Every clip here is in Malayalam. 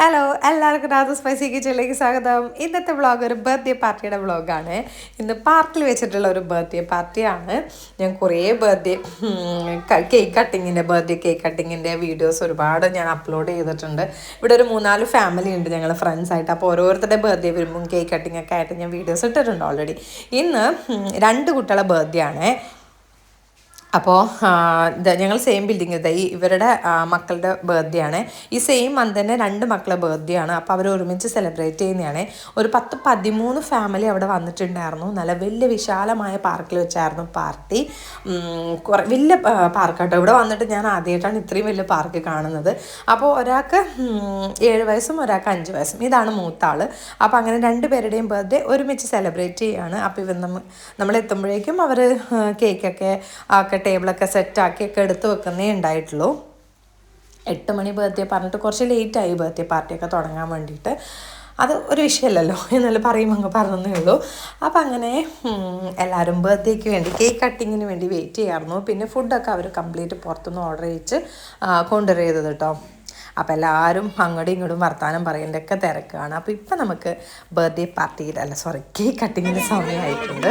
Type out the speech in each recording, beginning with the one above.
ഹലോ എല്ലാവർക്കും രാധ സ്പൈസി കിച്ചണിലേക്ക് സ്വാഗതം. ഇന്നത്തെ വ്ളോഗ് ഒരു ബർത്ത്ഡേ പാർട്ടിയുടെ വ്ളോഗാണ് ഇന്ന് പാർക്കിൽ വെച്ചിട്ടുള്ള ഒരു ബർത്ത്ഡേ പാർട്ടിയാണ് ഞാൻ കുറേ ബർത്ത്ഡേ കേക്ക് കട്ടിങ്ങിന്റെ ബർത്ത്ഡേ കേക്ക് കട്ടിങ്ങിന്റെ വീഡിയോസ് ഒരുപാട് ഞാൻ അപ്ലോഡ് ചെയ്തിട്ടുണ്ട്. ഇവിടെ ഒരു മൂന്നാൽ ഫാമിലി ഉണ്ട് ഞങ്ങൾ ഫ്രണ്ട്സായിട്ട് അപ്പോൾ ഓരോരുത്തരുടെ ബർത്ത്ഡേ വരുമ്പോൾ കേക്ക് കട്ടിങ്ങൊക്കെ ആയിട്ട് ഞാൻ വീഡിയോസ് ഇട്ടിട്ടുണ്ട് ഓൾറെഡി ഇന്ന് രണ്ട് കുട്ടികളെ ബർത്ത്ഡേ ആണ്. അപ്പോൾ ഞങ്ങൾ സെയിം ബിൽഡിംഗ് ഈ ഇവരുടെ മക്കളുടെ ബർത്ത്ഡേ ആണ്. ഈ സെയിം മന്ത് തന്നെ രണ്ട് മക്കളുടെ ബർത്ത്ഡേ ആണ്. അപ്പോൾ അവർ ഒരുമിച്ച് സെലിബ്രേറ്റ് ചെയ്യുന്നതാണ്. ഒരു പത്ത് പതിമൂന്ന് ഫാമിലി അവിടെ വന്നിട്ടുണ്ടായിരുന്നു. നല്ല വലിയ വിശാലമായ പാർക്കിൽ വെച്ചായിരുന്നു പാർട്ടി കുറേ വലിയ പാർക്കാട്ടോ ഇവിടെ വന്നിട്ട് ഞാൻ ആദ്യമായിട്ടാണ് ഇത്രയും വലിയ പാർക്ക് കാണുന്നത്. അപ്പോൾ ഒരാൾക്ക് ഏഴ് വയസ്സും ഒരാൾക്ക് അഞ്ച് വയസ്സും. ഇതാണ് മൂത്ത ആൾ അപ്പോൾ അങ്ങനെ രണ്ട് പേരുടെയും ബർത്ത്ഡേ ഒരുമിച്ച് സെലിബ്രേറ്റ് ചെയ്യുകയാണ് അപ്പോൾ ഇവർ നമ്മ നമ്മൾ എത്തുമ്പോഴേക്കും അവർ കേക്കൊക്കെ ഒക്കെ ടേബിളൊക്കെ സെറ്റാക്കി ഒക്കെ എടുത്ത് വെക്കുന്നേ ഉണ്ടായിട്ടുള്ളൂ. എട്ട് മണി ബർത്ത്ഡേ പറഞ്ഞിട്ട് കുറച്ച് ലേറ്റായി ബർത്ത്ഡേ പാർട്ടിയൊക്കെ തുടങ്ങാൻ വേണ്ടിയിട്ട്. അത് ഒരു വിഷയമല്ലല്ലോ എന്നല്ല പറയുമ്പോൾ അങ്ങ് പറഞ്ഞതേ ഉള്ളൂ. അപ്പം അങ്ങനെ എല്ലാവരും ബർത്ത്ഡേക്ക് വേണ്ടി കേക്ക് കട്ടിങ്ങിന് വേണ്ടി വെയിറ്റ് ചെയ്യാമായിരുന്നു പിന്നെ ഫുഡൊക്കെ അവർ കംപ്ലീറ്റ് പുറത്തുനിന്ന് ഓർഡർ ചെയ്ത് കൊണ്ടുവരും ചെയ്തത് കേട്ടോ. അപ്പോൾ എല്ലാവരും അങ്ങോട്ടും ഇങ്ങോട്ടും വർത്തമാനം പറയേണ്ടതൊക്കെ തിരക്കാണ്. അപ്പോൾ ഇപ്പം നമുക്ക് ബർത്ത്ഡേ പാർട്ടിയിൽ അല്ല സോറി കേക്ക് കട്ടിങ്ങിന്റെ സമയമായിട്ടുണ്ട്.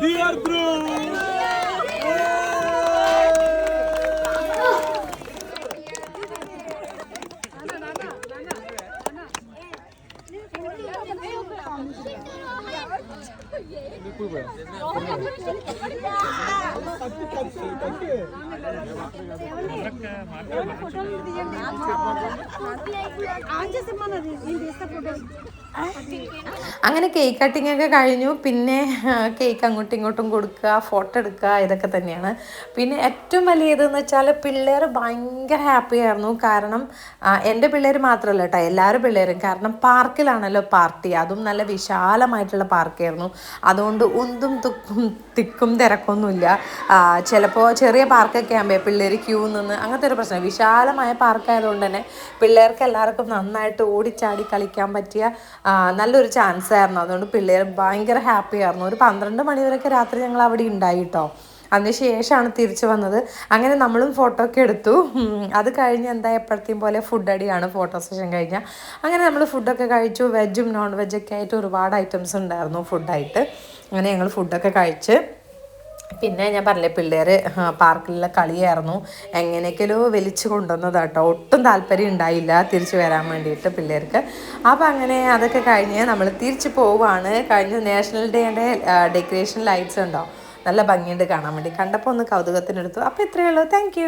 Dear Bruce! 힘들어. അങ്ങനെ കേക്ക് കട്ടിംഗ് ഒക്കെ കഴിഞ്ഞു. പിന്നെ കേക്ക് അങ്ങോട്ടും ഇങ്ങോട്ടും കൊടുക്കുക ഫോട്ടോ എടുക്കുക ഇതൊക്കെ തന്നെയാണ്. പിന്നെ ഏറ്റവും വലിയ ഇതെന്ന് വെച്ചാൽ പിള്ളേർ ഭയങ്കര ഹാപ്പി ആയിരുന്നു. കാരണം എന്റെ പിള്ളേർ മാത്രമല്ല കേട്ടോ എല്ലാവരും പിള്ളേരും. കാരണം പാർക്കിലാണല്ലോ പാർട്ടി അതും നല്ല വിശാലമായിട്ടുള്ള പാർക്കായിരുന്നു അതുകൊണ്ട് ഒന്നും തുക്കും തിക്കും തിരക്കൊന്നുമില്ല. ചിലപ്പോൾ ചെറിയ പാർക്കൊക്കെ ആകുമ്പോൾ പിള്ളേർ ക്യൂ നിന്ന് അങ്ങനത്തെ ഒരു പ്രശ്നം. വിശാലമായ പാർക്കായതുകൊണ്ട് തന്നെ പിള്ളേർക്ക് എല്ലാവർക്കും നന്നായിട്ട് ഓടിച്ചാടി കളിക്കാൻ പറ്റിയ നല്ലൊരു ചാൻസ് ആയിരുന്നു. അതുകൊണ്ട് പിള്ളേർ ഭയങ്കര ഹാപ്പി ആയിരുന്നു. ഒരു പന്ത്രണ്ട് മണിവരെയൊക്കെ രാത്രി ഞങ്ങൾ അവിടെ ഉണ്ടായി കേട്ടോ അതിന് ശേഷമാണ് തിരിച്ചു വന്നത്. അങ്ങനെ നമ്മളും ഫോട്ടോ ഒക്കെ എടുത്തു. അത് കഴിഞ്ഞ് എന്താ എപ്പോഴത്തെയും പോലെ ഫുഡ് അടിയാണ് ഫോട്ടോ സെഷൻ കഴിഞ്ഞാൽ അങ്ങനെ നമ്മൾ ഫുഡൊക്കെ കഴിച്ചു. വെജും നോൺ വെജൊക്കെ ആയിട്ട് ഒരുപാട് ഐറ്റംസ് ഉണ്ടായിരുന്നു ഫുഡായിട്ട് അങ്ങനെ ഞങ്ങൾ ഫുഡൊക്കെ കഴിച്ച്. പിന്നെ ഞാൻ പറഞ്ഞില്ലേ പിള്ളേർ പാർക്കിലുള്ള കളിയായിരുന്നു. എങ്ങനെയൊക്കെയോ വലിച്ചു കൊണ്ടുവന്നത് കേട്ടോ ഒട്ടും താല്പര്യം ഉണ്ടായില്ല തിരിച്ചു വരാൻ വേണ്ടിയിട്ട് പിള്ളേർക്ക്. അപ്പോൾ അങ്ങനെ അതൊക്കെ കഴിഞ്ഞ് നമ്മൾ തിരിച്ചു പോവുകയാണ് കഴിഞ്ഞ് നാഷണൽ ഡേയുടെ ഡെക്കറേഷൻ ലൈറ്റ്സ് ഉണ്ടോ? നല്ല ഭംഗിയുണ്ട് കാണാൻ വേണ്ടി. കണ്ടപ്പോൾ ഒന്ന് കൗതുകത്തിനെടുത്തു. അപ്പോൾ ഇത്രയേ ഉള്ളൂ. താങ്ക്